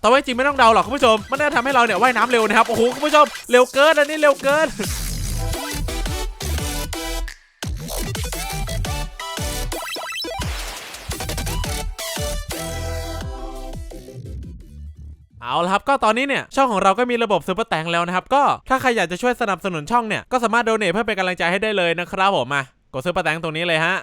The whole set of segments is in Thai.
แต่ว่าจริงไม่ต้องเดาหรอกคุณผู้ชม มันน่าทำให้เราเนี่ยว่ายน้ำเร็วนะครับ โอ้โหคุณผู้ชมเร็วเกินอันนี้เร็วเกินเอาละครับก็ตอนนี้เนี่ยช่องของเราก็มีระบบซูเปอร์แตงแล้วนะครับ ก็ถ้าใครอยากจะช่วยสนับสนุนช่องเนี่ย ก็สามารถโดเนทเพื่อเป็นกำลังใจให้ได้เลยนะครับผมมากดซูเปอร์แตงตรงนี้เลยฮะ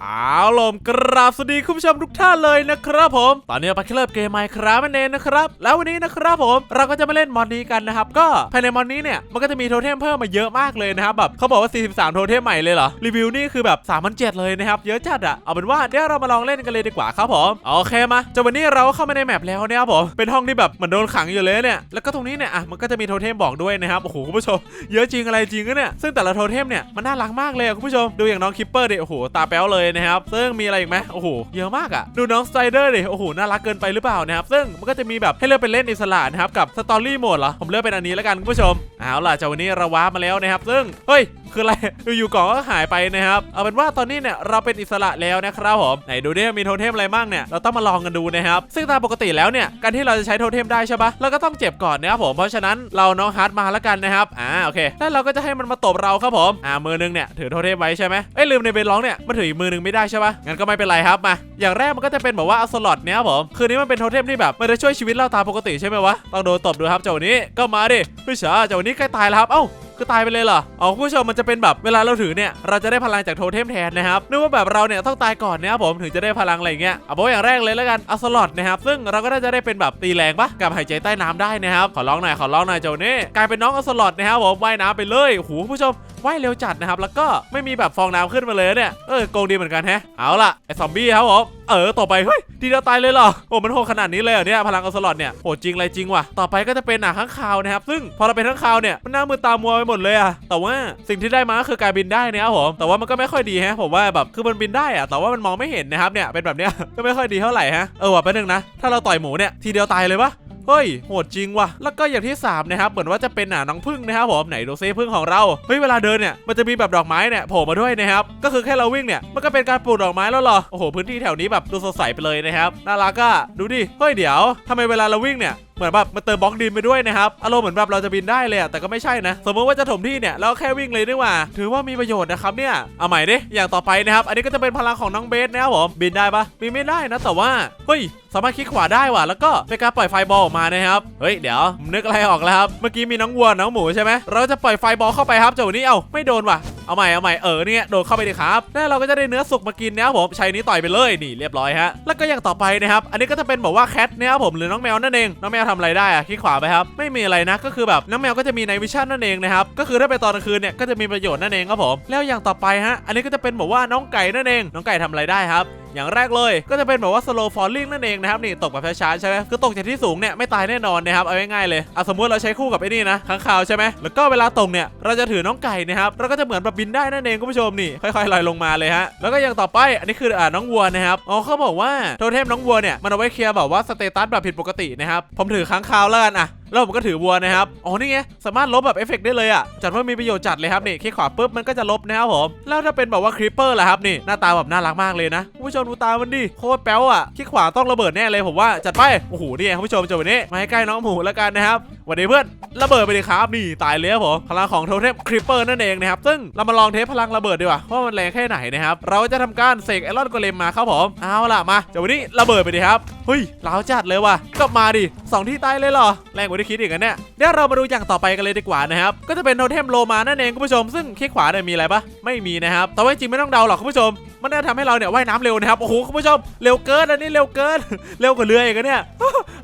เอาลมกราบสวัสดีคุณผู้ชมทุกท่านเลยนะครับผม ตอนนี้เราไปเริ่มเกมไมค์ครับนั่นเองนะครับ แล้ววันนี้นะครับผมเราก็จะมาเล่นมอนนี้กันนะครับ ก็ภายในมอนนี้เนี่ยมันก็จะมีโทเทมเพิ่มมาเยอะมากเลยนะครับแบบเขาบอกว่า 43 โทเทมใหม่เลยเหรอ รีวิวนี่คือแบบ3 0 0เลยนะครับ เยอะจัดอะเอาเป็นว่าเดี๋ยวเรามาลองเล่นกันเลยดีกว่าครับผมโอเคมาจนวันนี้เราเข้ามาในแมปแล้วเนี่ยครับผมเป็นห้องที่แบบเหมือนโดนขังอยู่เลยเนี่ยแล้วก็ตรงนี้เนี่ยอะมันก็จะมีโทเทมบอกด้วยนะครับโอ้โหคุณผู้ชมเยอะจริงอะไรจริงก็เนี่ยซึ่งแต่ละโทเทมเนี่ยมันน่ารักมากเลยคุณผู้ชมดูอย่างน้องคิปเปอร์ดิโอ้โหตาแป๊วเลยนะครับ ซึ่งมีอะไรอีกไหมโอ้โห เยอะมากอะดูน้องสไตเดอร์ดิ โอ้โห น่ารักเกินไปหรือเปล่านะครับ ซึ่งมันก็จะมีแบบให้เลือกเป็นเล่นอิสระนะครับ กับสตอรี่โหมดเหรอ ผมเลือกเป็นอันนี้แล้วกันคุณผู้ชม เอาล่ะจากวันนี้เราว้ามาแล้วนะครับ ซึ่งเฮ้ยคืออะไรอยู่ๆกล่องก็หายไปนะครับเอาเป็นว่าตอนนี้เนี่ยเราเป็นอิสระแล้วนะครับผมไหนดูดิมีโทเทมอะไรบ้างเนี่ยเราต้องมาลองกันดูนะครับซึ่งตามปกติแล้วเนี่ยการที่เราจะใช้โทเทมได้ใช่ปะเราก็ต้องเจ็บก่อนนะครับผมเพราะฉะนั้นเราน้องฮาร์ดมาแล้วกันนะครับอ่าโอเคแล้วเราก็จะให้มันมาตบเราครับผมอ่ามือนึงเนี่ยถือโทเทมไว้ใช่ไหมเอ้ยลืมในเบนร้องเนี่ยมันถืออีกมือนึงไม่ได้ใช่ปะงั้นก็ไม่เป็นไรครับมาอย่างแรกมันก็จะเป็นแบบว่าเอาสล็อตเนี่ยครับผมคือนี้มันเป็นโทเทมที่แบบมันจะช่วยชีวิตเราตามปกติใช่ไหมวะต้องโดนตบดูครับเจ้านี้ก็มาดิพี่เฉาเจ้านี้ใกล้ตายแล้วครับ เอ้า คือตายไปเลยเหรออ๋อคุณผู้ชมมันจะเป็นแบบเวลาเราถือเนี่ยเราจะได้พลังจากโทเทมแทนนะครับนึกว่าแบบเราเนี่ยต้องตายก่อนนะครับผมถึงจะได้พลังอะไรเงี้ยเอาเป็นว่าอย่างแรกเลยแล้วกันเอาสล็อตนะครับซึ่งเราก็น่าจะได้เป็นแบบตีแรงปะกับหายใจใต้น้ำได้นะครับขอร้องหน่อยขอร้องหน่อยเจ้านี่กลายเป็นน้องเอาสล็อตนะครับผมว่ายน้ำไปเลยโอ้โหคุณผู้ชมว่ายเร็วจัดนะครับ แล้วก็ไม่มีแบบฟองน้ำขึ้นมาเลยเนี่ย เออ โกงดีเหมือนกันแฮะ เอาล่ะ ไอ้ซอมบี้ครับผม เออ ต่อไป เฮ้ยดีเดียวตายเลยเหรอ โอ้ มันโหดขนาดนี้เลยเหรอเนี่ย พลังอสลอดเนี่ย โหดจริงอะไรจริงว่ะ ต่อไปก็จะเป็นหนังข้างคาวนะครับ ซึ่งพอเราเป็นข้างคาวเนี่ย มันหน้ามือตามัวไปหมดเลยอะแต่ว่าสิ่งที่ได้มาคือการบินได้นะครับผมแต่ว่ามันก็ไม่ค่อยดีฮะผมว่าแบบคือมันบินได้อะแต่ว่ามันมองไม่เห็นนะครับเนี่ยเป็นแบบเนี้ยก็ไม่ค่อยดีเท่าไหร่ฮะเออว่ะแป๊บนึงนะถ้าเราต่อยหมูเนี่ยทีเดียวตายเลยปะเฮ้ยโหดจริงว่ะ แล้วก็อย่างที่3นะครับ เหมือนว่าจะเป็นหนาน้องพึ่งนะครับผม ไหนดูซิพึ่งของเรา เฮ้ย เวลาเดินเนี่ย มันจะมีแบบดอกไม้เนี่ยโผล่มาด้วยนะครับ ก็คือแค่เราวิ่งเนี่ย มันก็เป็นการปลูกดอกไม้แล้วหรอ โอ้โห พื้นที่แถวนี้แบบดูสดใสไปเลยนะครับ น่ารักอะดูดิ เฮ้ยเดี๋ยวทำไมเวลาเราวิ่งเนี่ย เหมือนแบบมันเติมบล็อกดินไปด้วยนะครับอารมณ์เหมือนแบบเราจะบินได้เลยอะแต่ก็ไม่ใช่นะสมมติว่าจะถมที่เนี่ยเราแค่วิ่งเลยดีกว่า ถือว่ามีประโยชน์นะครับเนี่ยเอาใหม่ดิอย่างต่อไปนะครับ อันนี้ก็จะเป็นพลังของน้องเบสนะครับผมบินได้ปะบินไม่ได้นะ แต่ว่าเฮ้ยสามารถคลิกขวาได้ว่ะ แล้วก็เป็นการปล่อยไฟบอลออกมานะครับ เฮ้ย เดี๋ยวนึกอะไรออกแล้วครับ เมื่อกี้มีน้องวัวน้องหมูใช่ไหม เราจะปล่อยไฟบอลเข้าไปครับเจ้านี้ เอ้า ไม่โดนว่ะ เอาใหม่เอาใหม่เออเนี่ยโดนเข้าไปดิครับแล้วเราก็จะได้เนื้อสุกมากินนะครับผมใช้นี้ต่อยไปเลยนี่เรียบร้อยฮะแล้วก็อย่างต่อไปนะครับอันนี้ก็จะเป็นแบบว่าแคทนะครับผมหรือน้องแมวนั่นเองน้องแมวทำอะไรได้อะคลิกขวาไปครับไม่มีอะไรนะก็คือแบบน้องแมวก็จะมีในวิชั่นนั่นเองนะครับก็คือถ้าไปตอนกลางคืนเนี่ยก็จะมีประโยชน์นั่นเองครับผมแล้วอย่างต่อไปฮะอันนี้ก็จะเป็นแบบว่าน้องไก่นั่นเองน้องไก่ทำอะไรได้ครับ อย่างแรกเลย ก็จะเป็นแบบว่า slow falling นั่นเองนะครับนี่ตกแบบช้าๆใช่ไหมคือตกจากที่สูงเนี่ยไม่ตายแน่นอนนะครับเอาง่ายๆเลยเอะสมมติเราใช้คู่กับไอ้นี่นะค้างคาวใช่ไหมแล้วก็เวลาตกเนี่ยเราจะถือน้องไก่นะครับเราก็จะเหมือนแบบบินได้นั่นเองคุณผู้ชมนี่ค่อยๆลอยลงมาเลยฮะแล้วก็อย่างต่อไปอันนี้คืออ่าน้องวัวนะครับอ๋อเขาบอกว่าโทเทมน้องวัวเนี่ยมันเอาไว้เคลียร์แบบว่าสเตตัสแบบผิดปกตินะครับผมถือค้างคาวแล้วกันอะ แล้วผมก็ถือบัวนะครับ อ๋อนี่ไงสามารถลบแบบเอฟเฟกต์ได้เลยอะ จัดว่ามีประโยชน์จัดเลยครับนี่คลิกขวาปุ๊บมันก็จะลบนะครับผม แล้วถ้าเป็นแบบว่าคริปเปอร์ล่ะครับนี่หน้าตาแบบน่ารักมากเลยนะผู้ชมดูตามันดิโคตรแป๊วอะคลิกขวาต้องระเบิดแน่เลยผมว่าจัดไป โอ้โหนี่ไงคุณผู้ชมจังหวะนี้มาให้ใกล้น้องหมูแล้วกันนะครับสวัสดีเพื่อน ระเบิดไปดิครับนี่ตายเลยครับผมพลังของโทเทมคริปเปอร์นั่นเองนะครับซึ่งเรามาลองเทสพลังระเบิดดีกว่าว่ามันแรงแค่ไหนนะครับเราจะทำการเสกไอรอนโกเลมมาครับผมเอาล่ะมาจังหวะนี้ระเบิดไปดิครับเฮ้ยล้าวจัดเลยว่ะก็มาดิสองที่ตายเลยเหรอแรงกว่าที่คิดอีกนะเนี่ยเดี๋ยวเรามาดูอย่างต่อไปกันเลยดีกว่านะครับก็จะเป็นโทเทมโลมานั่นเองคุณผู้ชม ซึ่งคลิกขวาเนี่ยมีอะไรปะไม่มีนะครับแต่ว่าจริงไม่ต้องเดาหรอกคุณผู้ชมมันน่าจะทำให้เราเนี่ยว่ายน้ำเร็วนะครับโอ้โหคุณผู้ชมเร็วเกินอันนี้เร็วเกินเร็วกว่าเรืออีกอะเนี่ย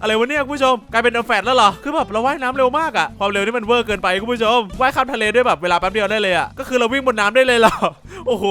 อะไรวะเนี่ยคุณผู้ชมกลายเป็นอัลแฟดแล้วเหรอคือแบบเราว่ายน้ำเร็วมากอะความเร็วนี่มันเวอร์เกินไปคุณผู้ชมว่ายข้ามทะเลด้วยแบบเวลาแป๊บเดียวได้เลยอะก็คือเราวิ่งบนน้ำได้เลยเหรอโอ้โห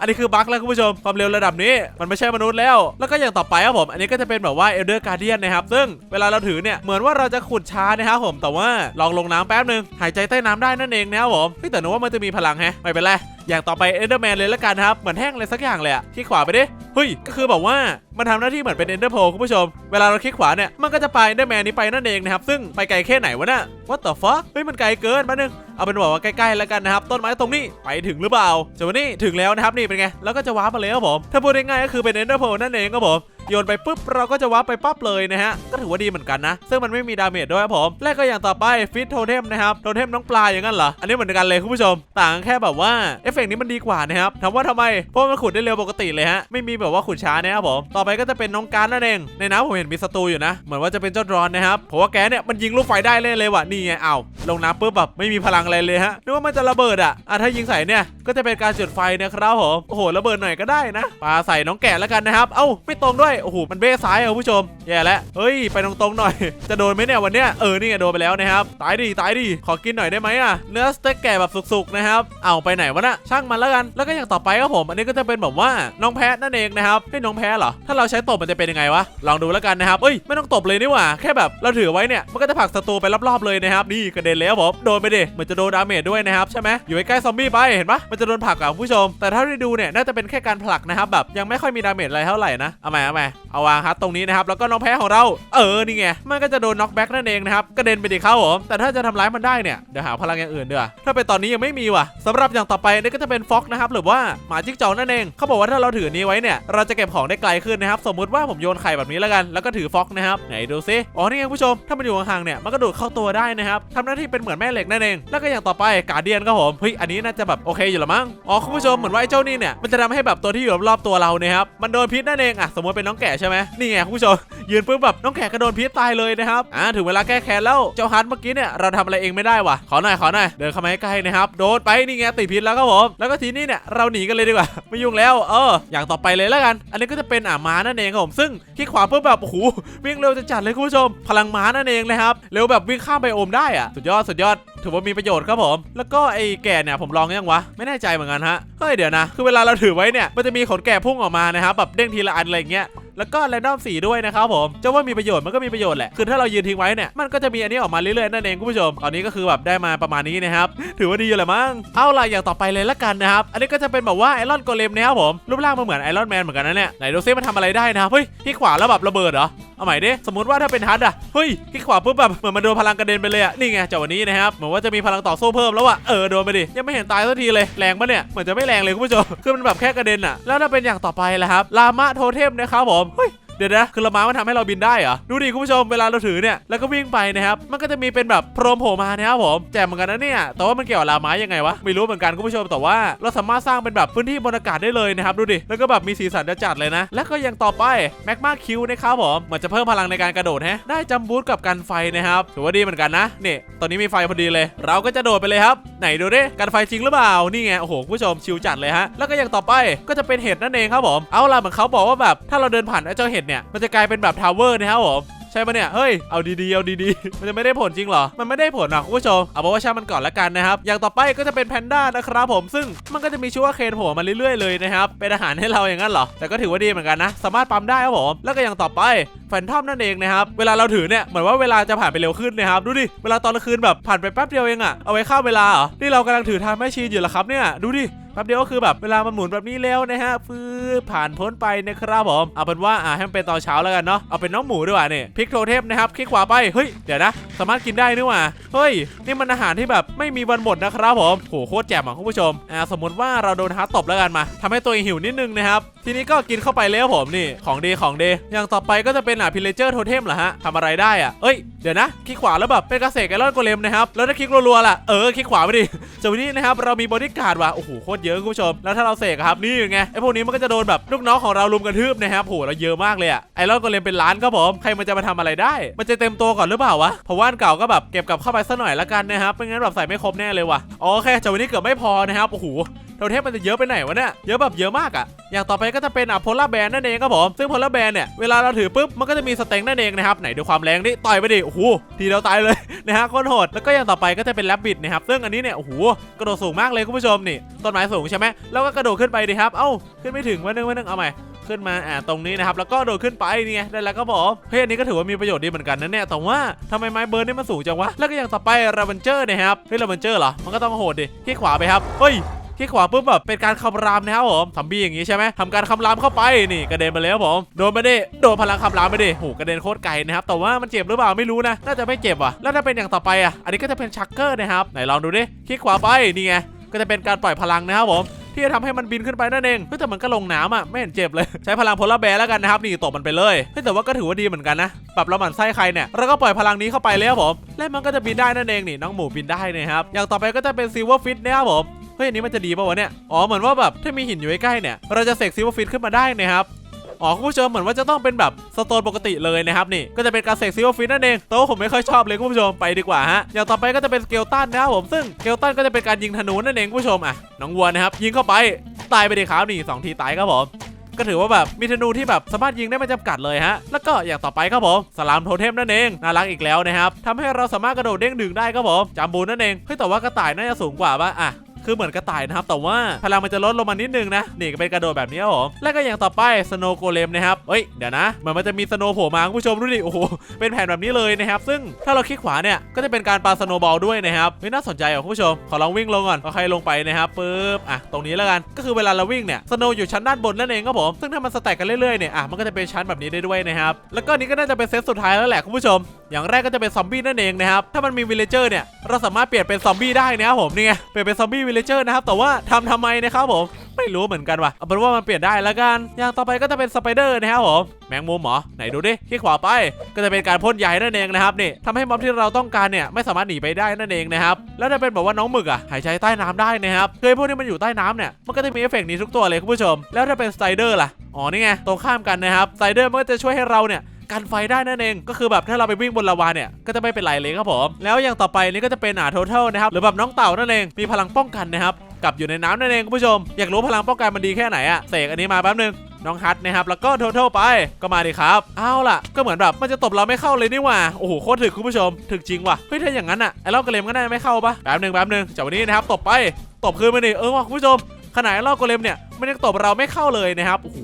อันนี้คือบั๊กแล้วคุณผู้ชมความเร็วระดับนี้มันไม่ใช่มนุษย์แล้ว แล้วก็อย่างต่อไปครับผม อันนี้ก็จะเป็นแบบว่าเอลเดอร์การเดียนนะครับซึ่งเวลาเราถือเนี่ยเหมือนว่าเราจะขุดช้านะครับผมแต่ว่าลองลงน้ำแป๊บนึงหายใจใต้น้ำได้นั่นเองนะครับผมแต่นึกว่ามันจะมีพลังแฮะไม่เป็นไร อย่างต่อไปเอนเดอร์แมนเลยละกันครับ เหมือนแท่งอะไรสักอย่างเลยอะคลิกขวาไปดิเฮ้ยก็คือแบบว่ามันทำหน้าที่เหมือนเป็นเอนเดอร์โพคุณผู้ชม เวลาเราคลิกขวาเนี่ยมันก็จะไปเอนเดอร์แมนนี้ไปนั่นเองนะครับซึ่งไปไกลแค่ไหนวะน่ะ What the fuck เฮ้ยมันไกลเกินมาหนึ่งเอาเป็นบอกว่าใกล้ๆแล้วกันนะครับต้นไม้ตรงนี้ไปถึงหรือเปล่าจนวันนี้ถึงแล้วนะครับนี่เป็นไงแล้วก็จะว้าร์ปมาเลยครับผมถ้าพูดง่ายๆก็คือเป็นเอนเดอร์โพนั่นเองครับผม โยนไปปุ๊บเราก็จะวาร์ปไปปั๊บเลยนะฮะก็ถือว่าดีเหมือนกันนะ ซึ่งมันไม่มีดาเมจด้วยครับผมและก็อย่างต่อไปฟิตโทเทมนะครับโทเทมน้องปลาอย่างนั้นเหรออันนี้เหมือนกันเลยคุณผู้ชม ต่างแค่แบบว่าเอฟเฟกต์นี้มันดีกว่านะครับถามว่าทำไมเพราะมันขุดได้เร็วปกติเลยฮะไม่มีแบบว่าขุดช้านะครับผมต่อไปก็จะเป็นน้องการนั่นเองในน้ำผมเห็นมีศัตรูอยู่นะเหมือนว่าจะเป็นเจ้าดรอนนะครับผมว่าแกเนี่ยมันยิงลูกไฟได้เลยเลยว่ะนี่ไงเอาลงน้ำปุ๊บแบบไม่มีพลังอะไรเลยฮะนึกว่ามันจะระเบิดอะอะถ้ายิงใส่เนี่ยก็จะเป็นการจุดไฟนะครับผมโอ้โหระเบิดหน่อยก็ได้นะปาใส่น้องแกะแล้วกันนะครับเอ้าไม่ตรงด้วยโอ้โหมันเบ้ซ้ายอะผู้ชมแย่แล้วเฮ้ยไปตรงๆหน่อย จะโดนไหมเนี่ยวันเนี้ยเออนี่ไงโดนไปแล้วนะครับตายดิตายดิขอกินหน่อยได้ไหมอะเนื้อสเต็กแก่แบบสุกๆนะครับเอาไปไหนวะน่ะช่างมันแล้วกันแล้วก็อย่างต่อไปครับผมอันนี้ก็จะเป็นแบบว่าน้องแพะนั่นเองนะครับให้น้องแพะเหรอถ้าเราใช้ตบมันจะเป็นยังไงวะลองดูแล้วกันนะครับเอ้ยไม่ต้องตบเลยนี่หว่าแค่แบบเราถือไว้เนี่ยมันก็จะผลักศัตรูไปรอบๆเลยนะครับนี่กระเด็นแล้วผมโดนไปดิเหมือนจะโดนดาเมจด้วยนะครับใช่ไหมอยู่ใกล้ซอมบี้ไปเห็นปะมันจะโดนผลักอะผู้ชม แต่ถ้าได้ดูเนี่ยน่าจะเป็นแค่การผลักนะครับแบบยังไม่ค่อยมีดาเมจอะไรเท่าไหร่นะเอาใหม่เอาใหม่เอาวางครับตรงนี้นะครับแล้วก็น้องแพ้ของเราเออนี่ไงมันก็จะโดนน็อกแบ็กนั่นเองนะครับกระเด็นไปดิครับผมแต่ถ้าจะทำร้ายมันได้เนี่ยเดี๋ยวหาพลังอย่างอื่นเดีกว่าถ้าเป็นตอนนี้ยังไม่มีว่ะสำหรับอย่างต่อไปนี่ก็จะเป็นฟ็อกนะครับหรือว่าหมาจิ้งจอกนั่นเองเขาบอกว่าถ้าเราถือนี้ไว้เนี่ยเราจะเก็บของได้ไกลขึ้นนะครับสมมุติว่าผมโยนไข่แบบนี้แล้วกันแล้วก็ถือฟ็อกนะครับไหนดูซิอ๋อนี่ไงผู้ชมถ้ามันอยู่ห่างๆเนี่ยมันก็ดูดเข้าตัวได้นะครับทำหน้าที่เป็นเหมือนแม่เหล็กนั่นเองแล้วก็อย่างต่อไปกาเดียนครับผมเฮ้ยอันนี้น่าจะแบบโอเคอยู่ละมั้งอ๋อคุณผู้ชมเหมือนว่าไอ้เจ้านี่เนี่ยมันจะทำให้แบบตัวที่อยู่รอบๆตัวเราเนี่ยครับมันโดนพิษนั่นเองอะสมมติเป็นน้องแกะใช่ไหมนี่ไงคุณผู้ชมยืนปุ๊บแบบน้องแขกกระโดนพิษตายเลยนะครับอ่าถึงเวลาแก้แค้นแล้วเจ้าฮันเมื่อกี้เนี่ยเราทำอะไรเองไม่ได้ว่ะขอหน่อยขอหน่อยเดินเข้ามาใกล้นะครับโดนไปนี่ไงติดพิษแล้วครับผมแล้วก็ทีนี้เนี่ยเราหนีกันเลยดีกว่าไม่ยุ่งแล้วเอออย่างต่อไปเลยแล้วกัน อันนี้ก็จะเป็นอ่าม้านั่นเองครับผมซึ่งที่ขวาปุ๊บแบบโอ้โหวิ่งเร็วจะจัดเลยคุณผู้ชม พลังม้านั่นเองนะครับเร็วแบบวิ่งข้ามไบโอมได้อะสุดยอดสุดยอด ถือว่ามีประโยชน์ครับผม แล้วก็ไอ้แก่เนี่ยผมลองยังวะ ไม่แน่ใจเหมือนกันฮะ เฮ้ยเดี๋ยวนะ คือเวลาเราถือไว้เนี่ย มันจะมีขนแก่พุ่งออกมานะครับแบบเด้งทีละอันอะไรเงี้ยแล้วก็แรนดอมสีด้วยนะครับผม จะว่ามีประโยชน์มันก็มีประโยชน์แหละ คือถ้าเรายืนทิ้งไว้เนี่ย มันก็จะมีอันนี้ออกมาเรื่อยๆนั่นเองคุณผู้ชม ตอนนี้ก็คือแบบได้มาประมาณนี้นะครับ ถือว่าดีอยู่แหละมั้ง เอาล่ะอย่างต่อไปเลยละกันนะครับ อันนี้ก็จะเป็นแบบว่าไอรอนโกเลมนะครับผม รูปร่างมันเหมือนไอรอนแมนเหมือนกันนะเนี่ย ไหนดูซิมันทำอะไรได้นะเฮ้ยที่ขวาแล้วแบบระเบิดเหรอ เอาใหม่ดิสมมติว่าถ้าเป็นฮัทอะเฮ้ยคลิกขวาปุ๊บแบบเหมือนมันโดนพลังกระเด็นไปเลยอะนี่ไงจากวันนี้นะครับเหมือนว่าจะมีพลังต่อสู้เพิ่มแล้วอะเออโดนไปดิยังไม่เห็นตายสักทีเลยแรงปะเนี่ยเหมือนจะไม่แรงเลยคุณผู้ชมคือมันแบบแค่กระเด็นอะแล้วถ้าเป็นอย่างต่อไปล่ะครับลามะโทเทมนะครับผมเฮ้ย ดี๋ยวนะคือละม้ามันทำให้เราบินได้เหรอดูดิคุณผู้ชมเวลาเราถือเนี่ยแล้วก็วิ่งไปนะครับมันก็จะมีเป็นแบบโพรมโผล่มานะครับผมแจ่มเหมือนกันนะเนี่ยแต่ว่ามันเกี่ยวกับลาม้ายังไงวะไม่รู้เหมือนกันคุณผู้ชมแต่ว่าเราสามารถสร้างเป็นแบบพื้นที่บนอากาศได้เลยนะครับดูดิแล้วก็แบบมีสีสันจัดเลยนะ แล้วก็ยังต่อไปแมกมาคิวนะครับผมเหมือนจะเพิ่มพลังในการกระโดดแฮะได้จัมบูทกับกันไฟนะครับถือว่าดีเหมือนกันนะนี่ตอนนี้มีไฟพอดีเลย เราก็จะโดดไปเลยครับ ไหนดูดิกันไฟจริงหรือเปล่านี่ไงโอ้โหผู้ชมชิวจัดเลยฮะแล้วก็ย่างต่อไปก็จะเป็นเห็ดนั่นเองครับผมเอาล่ะเหมือนเขาบอกว่าแบบถ้าเราเดินผ่านไอ้เจ้าเห็ดเนี่ยมันจะกลายเป็นแบบทาวเวอร์นะครับผมใช่ปะเนี่ย เฮ้ย เอาดีๆ เอาดีๆ มันจะไม่ได้ผลจริงเหรอ มันไม่ได้ผลนะคุณผู้ชม เอาเป็นว่าช่างมันก่อนละกันนะครับ อย่างต่อไปก็จะเป็นแพนด้านะครับผม ซึ่งมันก็จะมีชื่อว่าเคนโผล่มาเรื่อยๆเลยนะครับ เป็นอาหารให้เราอย่างนั้นเหรอ แต่ก็ถือว่าดีเหมือนกันนะ สามารถปั๊มได้ครับผม แล้วก็อย่างต่อไปแฟนทอมนั่นเองนะครับ เวลาเราถือเนี่ย เหมือนว่าเวลาจะผ่านไปเร็วขึ้นนะครับ ดูดิ เวลาตอนกลางคืนแบบผ่านไปแป๊บเดียวเองอะเอาไว้ข้ามเวลาเหรอ นี่เรากำลังถือทม์แมชชีนอยู่เหรอครับเนี่ย ดูดิ แป๊บเดียวก็คือแบบเวลามันหมุนแบบนี้แล้วนะฮะฟืบผ่านพ้นไปนะครับผมเอาเป็นว่าอ่าให้มันเป็นตอนเช้าแล้วกันเนาะเอาเป็นน้องหมูดีกว่าเนี่ยพลิกโทเทมนะครับคลิกขวาไปเฮ้ยเดี๋ยวนะสามารถกินได้นี่ว่าเฮ้ยนี่มันอาหารที่แบบไม่มีวันหมดนะครับผมโหโคตรแจ่มอะคุณผู้ชมอ่าสมมติว่าเราโดนฮัตตบแล้วกันมาทำให้ตัวเองหิวนิดนึงนะครับทีนี้ก็กินเข้าไปแล้วผมนี่ของดีของดีอย่างต่อไปก็จะเป็นอะพิเลเจอร์โทเทมเหรอฮะทำอะไรได้อะเอ้ยเดี๋ยวนะคลิกขวาแล้วแบบเป็นกระเสกไอรอนโกเลมนะครับแล้วถ้าคลิกรัวๆล่ะเออคลิกขวาไปดิจากวันนี้นะครับเรามีบอดี้การ์ดว่ะโอ้โหโคตรเยอะคุณผู้ชม แล้วถ้าเราเสกครับนี่ไงไอพวกนี้มันก็จะโดนแบบลูกน้องของเราลุมกระทืบนะครับโหเราเยอะมากเลยอะไอรอนก็เลยเป็นล้านครับผมใครมันจะมาทำอะไรได้ มันจะเต็มตัวก่อนหรือเปล่าวะเพราะว่านเก่าก็แบบเก็บกลับเข้าไปสักหน่อยละกันนะครับไม่งั้นแบบใส่ไม่ครบแน่เลยว่ะโอเคจากวันนี้เกือบไม่พอนะครับโอ้โห โทเทมมันจะเยอะไปไหนวะเนี่ย เยอะแบบเยอะมากอะอย่างต่อไปก็จะเป็นอะโพลาแบนนั่นเองครับผม ซึ่งโพลาแบนเนี่ย เวลาเราถือปุ๊บ มันก็จะมีสเต็งนั่นเองนะครับ ไหนดูความแรงนี่ต่อยไปดิ โอ้โห ทีเดียวตายเลยนะฮะโคตรโหด แล้วก็อย่างต่อไปก็จะเป็นแรบบิทนะครับ ซึ่งอันนี้เนี่ย โอ้โห กระโดดสูงมากเลยคุณผู้ชมนี่ ต้นไม้สูงใช่ไหมแล้วก็กระโดดขึ้นไปดิครับ เอ้า ขึ้นไม่ถึงวันนึงวันนึงเอาใหม่ขึ้นมาอ่าตรงนี้นะครับ แล้วก็โดดขึ้นไปนี่ไงได้แล้วก็บอกเฮ้ยอันนี้ก็ถือว่ามีประโยชน์ดีเหมือนกันนะเนี่ยแต่ว่าทำไมไม้เบิร์นนี่มันสูงจังวะแล้วก็อย่างต่อไปราบันเจอร์นะครับเฮ้ยราบันเจอร์เหรอมันก็ต้องโหดดิที่ขวาไปครับเฮ้ย ที่ขวาปุ๊บแบบเป็นการคำรามนะครับผมทำบี้อย่างนี้ใช่ไหมทำการคำรามเข้าไปนี่กระเด็นมาแล้วผมโดนไปดิโดนพลังคำรามไปดิโหกระเด็นโคตรไกลนะครับแต่ว่ามันเจ็บหรือเปล่าไม่รู้นะน่าจะไม่เจ็บว่ะแล้วถ้าเป็นอย่างต่อไปอะอันนี้ก็จะเป็นชักเกอร์นะครับไหนลองดูดิคลิกขวาไปนี่ไงก็จะเป็นการปล่อยพลังนะครับผมที่จะทำให้มันบินขึ้นไปนั่นเองเฮ้ยแต่มันก็ลงน้ำอะไม่เห็นเจ็บเลย ใช้พลังพลาร์แบร์แล้วกันนะครับนี่ตบมันไปเลยเฮ้ยแต่ว่าก็ถือว่าดีเหมือนกันนะปรับเราหมันไส้ใครเนี่ยเราก็ปล่อยพลังนี้เข้าไปเลยครับผมและมันก็จะบินได้นั่นเองนี่น้องหมูบินได้นะครับอย่างต่อไปก็จะเป็นซิลเวอร์ฟิตนะครับผม เฮ้ยอันนี้มันจะดีป่าวะเนี่ย อ๋อเหมือนว่าแบบถ้ามีหินอยู่ใกล้เนี่ย เราจะเสกซิลเวอร์ฟิตขึ้นมาได้นะครับอ๋อคุณผู้ชมเหมือนว่าจะต้องเป็นแบบสโตนปกติเลยนะครับนี่ก็จะเป็นการเสกซิลฟินนั่นเองแต่ว่าผมไม่ค่อยชอบเลยคุณผู้ชมไปดีกว่าฮะอย่างต่อไปก็จะเป็นสเกลตันนะครับผมซึ่งสเกลตันก็จะเป็นการยิงธนูนั่นเองคุณผู้ชมอะน้องวัวนะครับยิงเข้าไปตายไปดีครับนี่สองทีตายครับผมก็ถือว่าแบบมีธนูที่แบบสามารถยิงได้ไม่จำกัดเลยฮะ แล้วก็อย่างต่อไปครับผมสลามโทเทมนั่นเองน่ารักอีกแล้วนะครับทำให้เราสามารถกระโดดเด้งดึงได้ครับผมจำบูนนั่นเองเฮ้ยแต่ว่ากระต่ายน่าจะสูงกว่าปะอะ คือเหมือนกระต่ายนะครับแต่ว่าพลังมันจะลดลงมานิดนึงนะนี่ก็เป็นกระโดดแบบนี้ครับผมแล้วก็อย่างต่อไปสโนโกเลมนะครับเอ้ยเดี๋ยวนะเหมือนมันจะมีสโนโผล่มาคุณผู้ชมดูดิโอ้โหเป็นแผ่นแบบนี้เลยนะครับ ซึ่งถ้าเราคลิกขวาเนี่ยก็จะเป็นการปาสโนบอลด้วยนะครับเฮ้ยน่าสนใจอะคุณผู้ชมขอลองวิ่งลงก่อนค่อยๆลงไปนะครับปึ๊บอะตรงนี้แล้วกันก็คือเวลาเราวิ่งเนี่ยสโนอยู่ชั้นด้านบนนั่นเองครับผมซึ่งถ้ามันสแต็กกันเรื่อยๆเนี่ยอะมันก็จะเป็นชั้นแบบนี้ได้ด้วยนะครับแล้วก็นี้ก็น่าจะเป็นเซตสุดท้ายแล้วแหละคุณผู้ชม อย่างแรกก็จะเป็นซอมบี้นั่นเองนะครับถ้ามันมีวิลเลเจอร์เนี่ยเราสามารถเปลี่ยนเป็นซอมบี้ได้นะครับผมนี่ไงเปลี่ยนเป็นซอมบี้วิลเลเจอร์นะครับแต่ว่าทำทำไมนะครับผมไม่รู้เหมือนกันว่ะเอาเป็นว่ามันเปลี่ยนได้แล้วกันอย่างต่อไปก็จะเป็นสไปเดอร์นะครับผมแมงมุมเหรอไหนดูดิคลิกขวาไปก็จะเป็นการพ่นใยนั่นเองนะครับนี่ทำให้ม็อบที่เราต้องการเนี่ยไม่สามารถหนีไปได้นั่นเองนะครับแล้วถ้าเป็นแบบว่าน้องหมึกอะหายใจใต้น้ำได้นะครับเคยพวกที่มันอยู่ใต้น้ำเนี่ยมันก็จะมีเอฟเฟกต์นี้ทุกตัวเลยคุณผู้ชม แล้วถ้าเป็นสไตเดอร์ล่ะอ๋อนี่ไงตรงข้ามกันนะครับสไตเดอร์มันก็จะช่วยให้เราเนี่ย กันไฟได้นั่นเอง ก็คือแบบถ้าเราไปวิ่งบนลาวาเนี่ยก็จะไม่เป็นไรเลยครับผม แล้วอย่างต่อไปนี่ก็จะเป็นอ่า total นะครับหรือแบบน้องเต่านั่นเองมีพลังป้องกันนะครับกับอยู่ในน้ำนั่นเองคุณผู้ชม อยากรู้พลังป้องกันมันดีแค่ไหนอะเสกอันนี้มาแป๊บนึงน้องฮัทนะครับ แล้วก็ total ไปก็มาดิครับ เอาล่ะ ก็เหมือนแบบมันจะตบเราไม่เข้าเลยนี่หว่า โอ้โห โคตรถึกคุณผู้ชม ถึกจริงว่ะ เฮ้ย ถ้าอย่างนั้นอะไอ้รอบกระเลมก็น่าจะไม่เข้าปะแป๊บนึงแป๊บนึงจากวันนี้นะครับ ตบไป ตบคืนมาดิเออว่ะคุณผู้ชม ขนาดไอ้รอบกระเลมเนี่ย มันยังตบเราไม่เข้าเลยนะครับ โอ้โห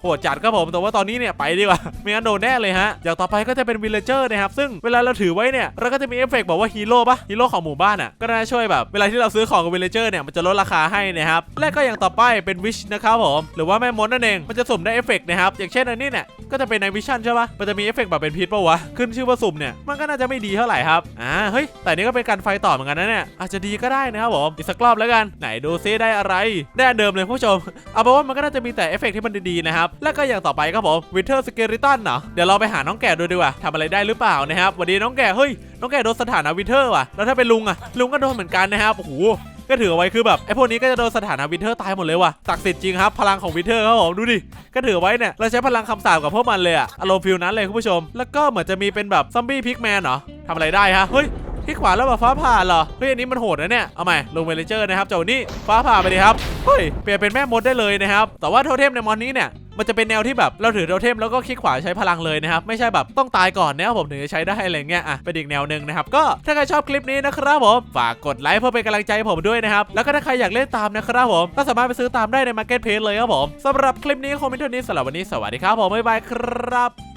โหดจัดครับผมแต่ว่าตอนนี้เนี่ยไปดีกว่าไม่งั้นโดนแน่เลยฮะอย่างต่อไปก็จะเป็นวิลเลเจอร์นะครับซึ่งเวลาเราถือไว้เนี่ยเราก็จะมีเอฟเฟกต์บอกว่าฮีโร่ปะฮีโร่ของหมู่บ้านอะก็น่าช่วยแบบเวลาที่เราซื้อของกับวิลเลเจอร์เนี่ยมันจะลดราคาให้นะครับและก็อย่างต่อไปเป็นวิชนะครับผมหรือว่าแม่มดนั่นเองมันจะสุ่มได้เอฟเฟกต์นะครับอย่างเช่นอันนี้เนี่ยก็จะเป็นในวิชั่นใช่ปะมันจะมีเอฟเฟกต์แบบเป็นพิษปะวะขึ้นชื่อว่าสุ่มเนี่ยมันก็น่าจะไม่ดีเท่าไหร่ครับอ่าเฮ้ยแต่นี่ก็เป็นการไฟต่อเหมือนกันนะเนี่ยอาจจะดีก็ได้นะครับผมอีกสักรอบแล้วกันไหนดูซิได้อะไรได้เดิมเลยผู้ชมเอาเป็นว่ามันก็น่าจะมีแต่เอฟเฟกต์ที่มันดีๆนะครับแล้วก็อย่างต่อไปครับผมวินเทอร์สเกริตันเนาะเดี๋ยวเราไปหาน้องแก่ดูดีกว่าทำอะไรได้หรือเปล่านะครับวันนี้น้องแก่เฮ้ยน้องแก่โดนสถานะวินเทอร์ว่ะแล้วถ้าเป็นลุงอะลุงก็โดนเหมือนกันนะครับโอ้โหก็ถือไว้คือแบบไอ้พวกนี้ก็จะโดนสถานะวินเทอร์ตายหมดเลยว่ะศักดิ์สิทธิ์จริงครับ พลังของวินเทอร์ครับผมดูดิ ก็ถือไว้เนี่ย เราใช้พลังคำสาปกับพวกมันเลยอะอารมณ์ฟิลนั้นเลยคุณผู้ชม แล้วก็เหมือนจะมีเป็นแบบซอมบี้พิกแมนเหรอทำอะไรได้ฮะ เฮ้ยที่ขวาแล้วแบบฟ้าผ่าเหรอ เฮ้ยอันนี้มันโหดนะเนี่ย เอาใหม่ลงเวเลเจอร์นะครับเจ้านี่ฟ้าผ่าไปดีครับ เฮ้ยเปลี่ยนเป็นแม่มดได้เลยนะครับ แต่ว่าโทเทมในมอนนี้เนี่ย มันจะเป็นแนวที่แบบเราถือเราเทมแล้วก็คลิกขวาใช้พลังเลยนะครับ ไม่ใช่แบบต้องตายก่อนนะครับผมถึงจะใช้ได้อะไรเงี้ยอะเป็นอีกแนวหนึ่งนะครับ ก็ถ้าใครชอบคลิปนี้นะครับผมฝากกดไลค์เพื่อเป็นกำลังใจผมด้วยนะครับ แล้วก็ถ้าใครอยากเล่นตามนะครับผมก็สามารถไปซื้อตามได้ใน Market Place เลยครับผมสำหรับคลิปนี้คงมีเท่านี้สำหรับวันนี้สวัสดีครับผมบ๊ายบายครับ